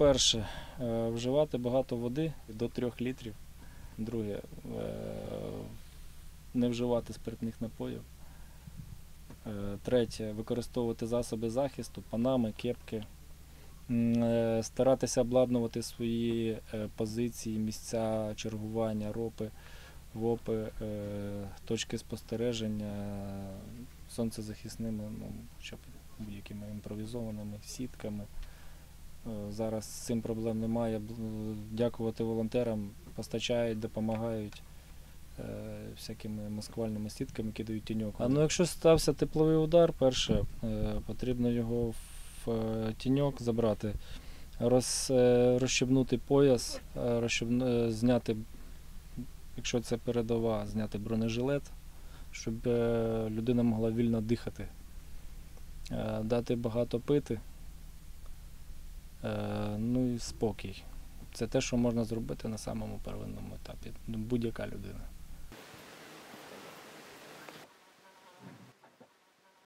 перше, е, вживати багато води до 3 літрів. Друге, е, не вживати спиртних напоїв. Е, Третє, використовувати засоби захисту, панами, кепки. Старатися обладнувати свої позиції, місця чергування, ропи, ВОПи, точки спостереження сонцезахисними, ну, будь-якими імпровізованими сітками. Е, Зараз з цим проблем немає. Дякувати волонтерам, постачають, допомагають е, всякими маскувальними сітками, які дають тіньок. А ну якщо стався тепловий удар, перше, е, потрібно його в е, тіньок забрати, роз, е, розщебнути пояс, е, розщебну- е, зняти, якщо це передова, зняти бронежилет, щоб е, людина могла вільно дихати, Е, дати багато пити. Е, Ну і спокій. Це те, що можна зробити на самому первинному етапі. Будь-яка людина.